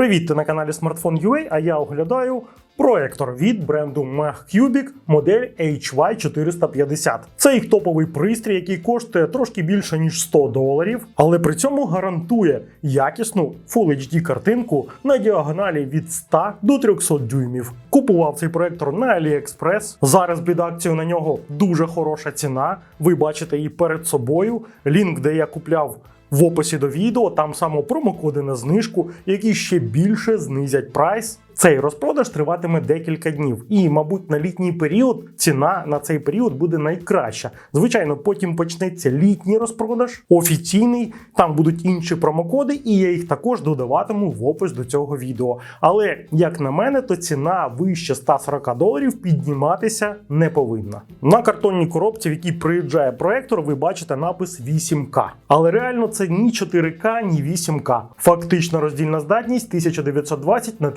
Привіт, ти на каналі Smartphone.ua, а я оглядаю проектор від бренду MagCubic модель HY450. Це їх топовий пристрій, який коштує трошки більше ніж 100 доларів, але при цьому гарантує якісну Full HD картинку на діагоналі від 100 до 300 дюймів. Купував цей проектор на AliExpress. Зараз під акцію на нього дуже хороша ціна. Ви бачите її перед собою. Лінк, де я купляв в описі до відео там само промокоди на знижку, які ще більше знизять прайс. Цей розпродаж триватиме декілька днів, і, мабуть, на літній період ціна на цей період буде найкраща. Звичайно, потім почнеться літній розпродаж, офіційний. Там будуть інші промокоди, і я їх також додаватиму в опис до цього відео. Але як на мене, то ціна вище 140 доларів підніматися не повинна. На картонній коробці, в якій приїжджає проектор, ви бачите напис 8К. Але реально це ні 4К, ні 8К. Фактично роздільна здатність 1920 на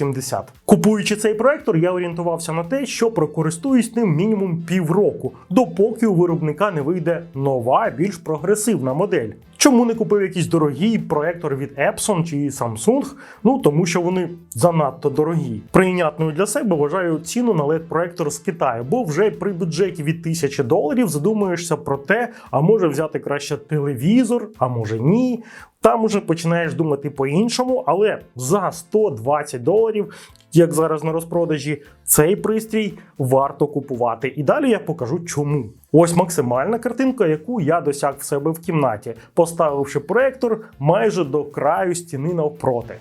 1080. Купуючи цей проектор, я орієнтувався на те, що прокористуюсь ним мінімум півроку, допоки у виробника не вийде нова, більш прогресивна модель. Чому не купив якийсь дорогий проектор від Epson чи Samsung? Ну тому що вони занадто дорогі. Прийнятною для себе вважаю ціну на led проектор з Китаю, бо вже при бюджеті від 1000 доларів задумуєшся про те, а може взяти краще телевізор, а може ні. Там уже починаєш думати по-іншому, але за 120 доларів, як зараз на розпродажі, цей пристрій варто купувати. І далі я покажу чому. Ось максимальна картинка, яку я досяг в себе в кімнаті, поставивши проектор майже до краю стіни навпроти.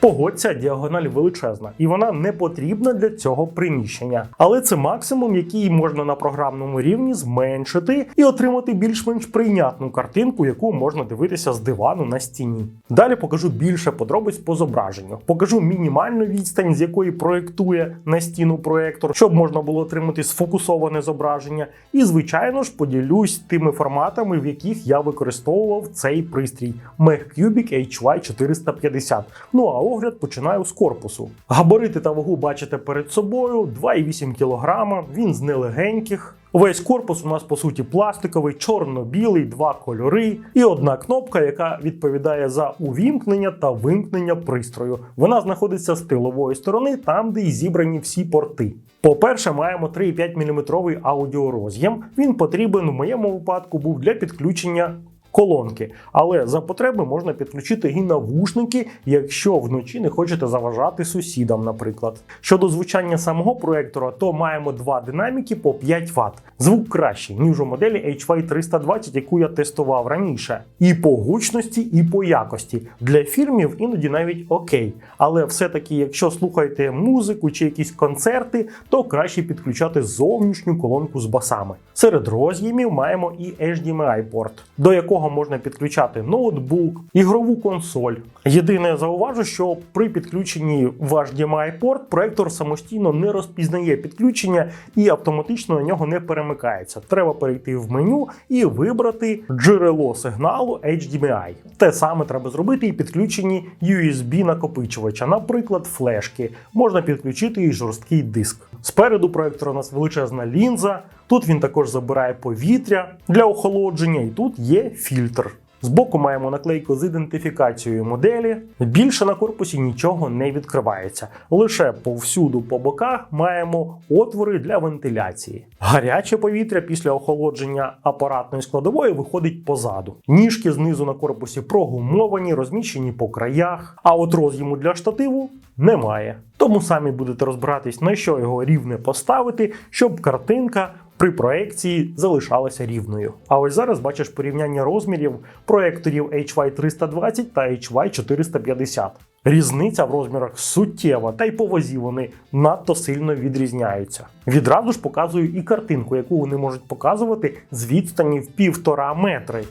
Погодься, діагональ величезна, і вона не потрібна для цього приміщення. Але це максимум, який можна на програмному рівні зменшити і отримати більш-менш прийнятну картинку, яку можна дивитися з дивану на стіні. Далі покажу більше подробиць по зображенню. Покажу мінімальну відстань, з якої проєктує на стіну проєктор, щоб можна було отримати сфокусоване зображення. І, звичайно ж, поділюсь тими форматами, в яких я використовував цей пристрій MagCubic HY450. Ну а огляд починаю з корпусу. Габарити та вагу бачите перед собою 2,8 кг, він з нелегеньких. Весь корпус у нас по суті пластиковий, чорно-білий, два кольори і одна кнопка, яка відповідає за увімкнення та вимкнення пристрою. Вона знаходиться з тилової сторони, там, де й зібрані всі порти. По-перше, маємо 3,5 мм аудіороз'єм. Він потрібен у моєму випадку був для підключення колонки. Але за потреби можна підключити і навушники, якщо вночі не хочете заважати сусідам, наприклад. Щодо звучання самого проектора, то маємо два динаміки по 5 Вт. Звук кращий, ніж у моделі HY320, яку я тестував раніше. І по гучності, і по якості. Для фільмів іноді навіть окей. Але все-таки, якщо слухаєте музику чи якісь концерти, то краще підключати зовнішню колонку з басами. Серед роз'ємів маємо і HDMI порт, до якого можна підключати ноутбук, ігрову консоль. Єдине зауважу, що при підключенні в HDMI порт проектор самостійно не розпізнає підключення і автоматично на нього не перемикається. Треба перейти в меню і вибрати джерело сигналу HDMI. Те саме треба зробити і підключенні USB накопичувача, наприклад, флешки. Можна підключити і жорсткий диск. Спереду проектора у нас величезна лінза. Тут він також забирає повітря для охолодження, і тут є фільтр. Збоку маємо наклейку з ідентифікацією моделі. Більше на корпусі нічого не відкривається. Лише повсюду по боках маємо отвори для вентиляції. Гаряче повітря після охолодження апаратної складової виходить позаду. Ніжки знизу на корпусі прогумовані, розміщені по краях, а от роз'єму для штативу немає. Тому самі будете розбиратись, на що його рівне поставити, щоб картинка при проекції залишалася рівною. А ось зараз бачиш порівняння розмірів проекторів HY320 та HY450. Різниця в розмірах суттєва, та й по вазі вони надто сильно відрізняються. Відразу ж показую і картинку, яку вони можуть показувати з відстані в півтора метри.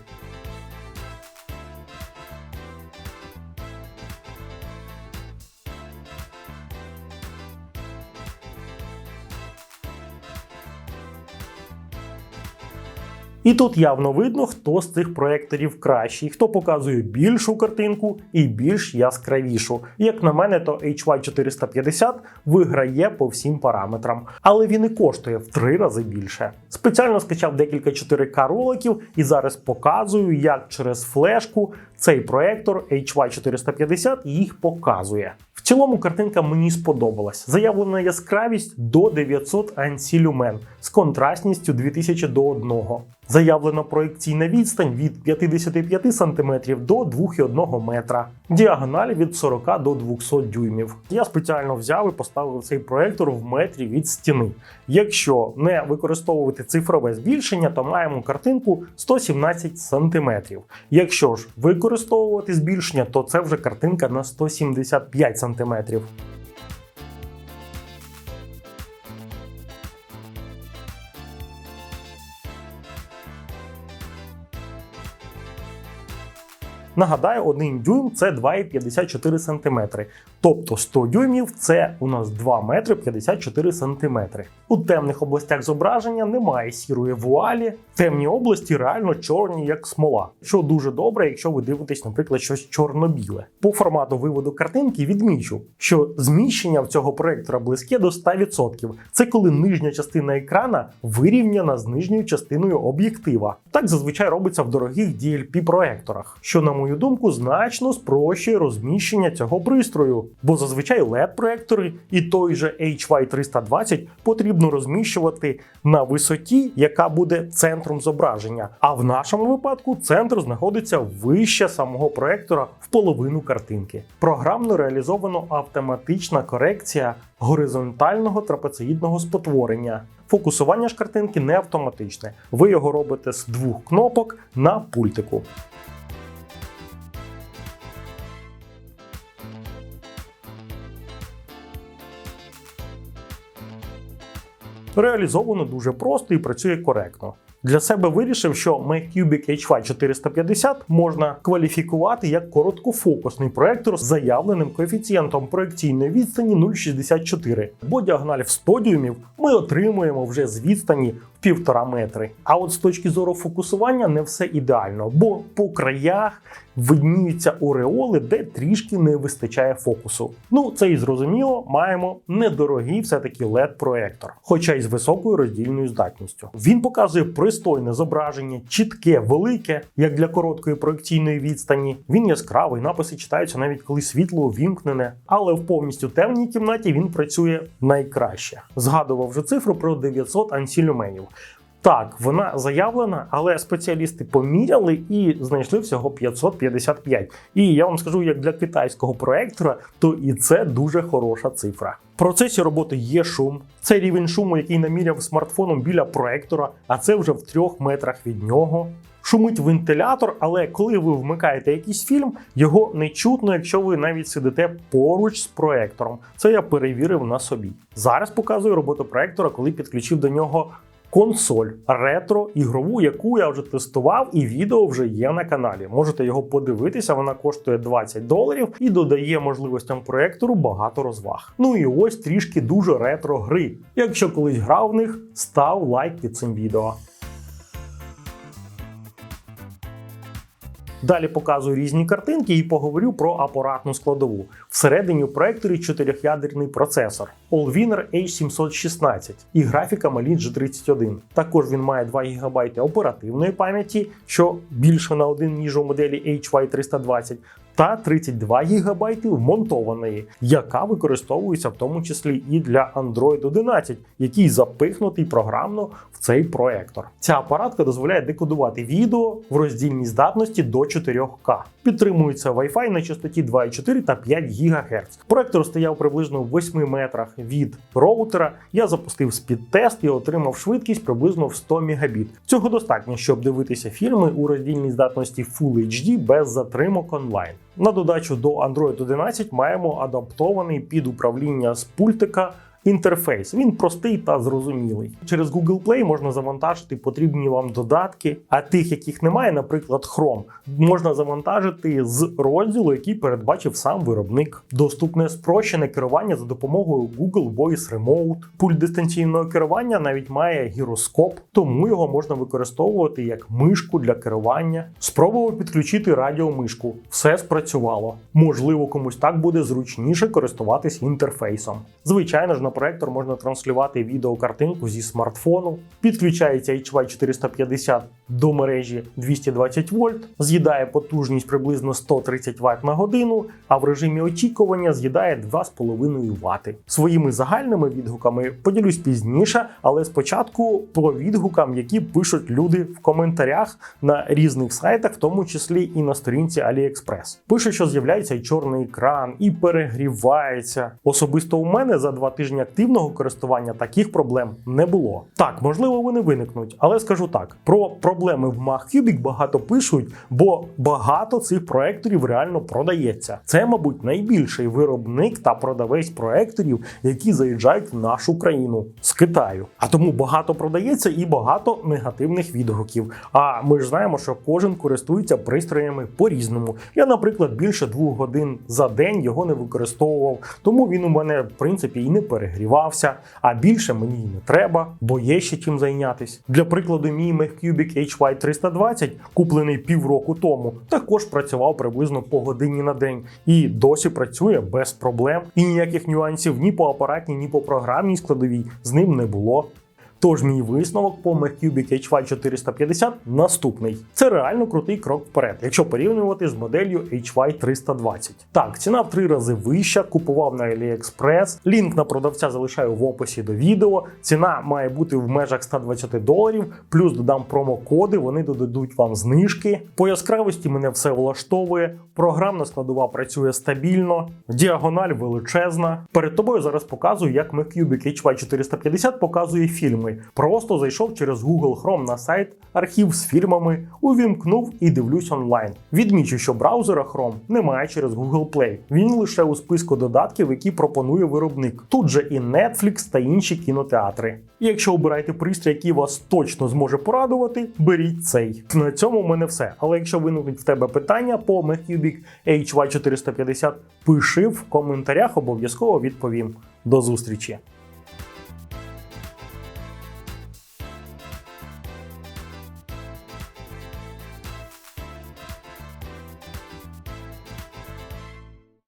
І тут явно видно, хто з цих проекторів кращий, хто показує більшу картинку і більш яскравішу. Як на мене, то HY450 виграє по всім параметрам, але він і коштує в три рази більше. Спеціально скачав декілька 4К роликів і зараз показую, як через флешку цей проектор HY450 їх показує. В цілому картинка мені сподобалась. Заявлена яскравість до 900 ANSI люмен з контрастністю 2000 до 1. Заявлена проекційна відстань від 55 см до 2,1 метра, діагональ від 40 до 200 дюймів. Я спеціально взяв і поставив цей проектор в метрі від стіни. Якщо не використовувати цифрове збільшення, то маємо картинку 117 см. Якщо ж використовувати збільшення, то це вже картинка на 175 см. Нагадаю, 1 дюйм це 2,54 см. Тобто 100 дюймів це у нас 2 метри 54 см. У темних областях зображення немає сірої вуалі, темні області реально чорні, як смола, що дуже добре, якщо ви дивитесь, наприклад, щось чорно-біле. По формату виводу картинки відмічу, що зміщення в цього проектора близьке до 100%. Це коли нижня частина екрана вирівняна з нижньою частиною об'єктива. Так зазвичай робиться в дорогих DLP-проекторах, що, на мою думку, значно спрощує розміщення цього пристрою, бо зазвичай LED-проектори і той же HY320 потрібно розміщувати на висоті, яка буде центром зображення. А в нашому випадку центр знаходиться вище самого проектора в половину картинки. Програмно реалізовано автоматична корекція горизонтального трапециїдного спотворення. Фокусування ж картинки не автоматичне. Ви його робите з двох кнопок на пультику. Реалізовано дуже просто і працює коректно. Для себе вирішив, що MacCubic HY450 можна кваліфікувати як короткофокусний проектор з заявленим коефіцієнтом проекційної відстані 0,64, бо діагональ в 100 дюймів ми отримуємо вже з відстані півтора метри. А от з точки зору фокусування не все ідеально, бо по краях видніються ореоли, де трішки не вистачає фокусу. Ну це і зрозуміло, маємо недорогий все-таки LED-проектор, хоча й з високою роздільною здатністю. Він показує пристойне зображення, чітке, велике, як для короткої проекційної відстані. Він яскравий, написи читаються навіть коли світло увімкнене, але в повністю темній кімнаті він працює найкраще. Згадував вже цифру про 900 ансілюменів. Так, вона заявлена, але спеціалісти поміряли і знайшли всього 555. І я вам скажу, як для китайського проектора, то і це дуже хороша цифра. В процесі роботи є шум. Це рівень шуму, який наміряв смартфоном біля проектора, а це вже в трьох метрах від нього. Шумить вентилятор, але коли ви вмикаєте якийсь фільм, його не чутно, якщо ви навіть сидите поруч з проектором. Це я перевірив на собі. Зараз показую роботу проектора, коли підключив до нього консоль ретро ігрову, яку я вже тестував, і відео вже є на каналі. Можете його подивитися, вона коштує 20 доларів і додає можливостям проектору багато розваг. Ну і ось трішки дуже ретро гри. Якщо колись грав в них, став лайк під цим відео. Далі показую різні картинки і поговорю про апаратну складову. Всередині у проекторі чотирьохядерний процесор Allwinner H716 і графіка Mali G31. Також він має 2 ГБ оперативної пам'яті, що більше на один ніж у моделі HY320, та 32 ГБ вмонтованої, яка використовується в тому числі і для Android 11, який запихнутий програмно в цей проектор. Ця апаратка дозволяє декодувати відео в роздільній здатності до 4К. Підтримується Wi-Fi на частоті 2,4 та 5 ГГц. Проектор стояв приблизно в 8 метрах від роутера. Я запустив спідтест і отримав швидкість приблизно в 100 Мбіт. Цього достатньо, щоб дивитися фільми у роздільній здатності Full HD без затримок онлайн. На додачу до Android 11 маємо адаптований під управління з пультика інтерфейс. Він простий та зрозумілий. Через Google Play можна завантажити потрібні вам додатки, а тих, яких немає, наприклад, Chrome, можна завантажити з розділу, який передбачив сам виробник. Доступне спрощене керування за допомогою Google Voice Remote. Пульт дистанційного керування навіть має гіроскоп, тому його можна використовувати як мишку для керування. Спробував підключити радіомишку. Все спрацювало. Можливо, комусь так буде зручніше користуватись інтерфейсом. Звичайно ж, на проектор можна транслювати відеокартинку зі смартфону. Підключається HY 450 до мережі 220 вольт, з'їдає потужність приблизно 130 Вт на годину, а в режимі очікування з'їдає 2,5 Вт. Своїми загальними відгуками поділюсь пізніше, але спочатку по відгукам, які пишуть люди в коментарях на різних сайтах, в тому числі і на сторінці AliExpress. Пишуть, що з'являється і чорний екран, і перегрівається. Особисто у мене за два тижні активного користування таких проблем не було. Так, можливо, вони виникнуть, але скажу так: про проблеми в MacCubic багато пишуть, бо багато цих проекторів реально продається. Це, мабуть, найбільший виробник та продавець проекторів, які заїжджають в нашу країну з Китаю. А тому багато продається і багато негативних відгуків. А ми ж знаємо, що кожен користується пристроями по-різному. Я, наприклад, більше двох годин за день його не використовував, тому він у мене в принципі і не перегрівався. А більше мені не треба, бо є ще чим зайнятись. Для прикладу, мій MacCubic HY320, куплений півроку тому, також працював приблизно по годині на день і досі працює без проблем. І ніяких нюансів ні по апаратній, ні по програмній складовій з ним не було. Тож мій висновок по MacCubic HY450 наступний. Це реально крутий крок вперед, якщо порівнювати з моделлю HY320. Так, ціна в три рази вища, купував на AliExpress. Лінк на продавця залишаю в описі до відео. Ціна має бути в межах 120 доларів, плюс додам промокоди, вони додадуть вам знижки. По яскравості мене все влаштовує. Програмна складова працює стабільно, діагональ величезна. Перед тобою зараз показую, як MacCubic HY450 показує фільми. Просто зайшов через Google Chrome на сайт, архів з фільмами, увімкнув і дивлюсь онлайн. Відмічу, що браузера Chrome немає через Google Play. Він лише у списку додатків, які пропонує виробник. Тут же і Netflix та інші кінотеатри. Якщо обираєте пристрій, який вас точно зможе порадувати, беріть цей. На цьому в мене все. Але якщо виникнуть в тебе питання по MacCubic HY450, пиши в коментарях, обов'язково відповім. До зустрічі!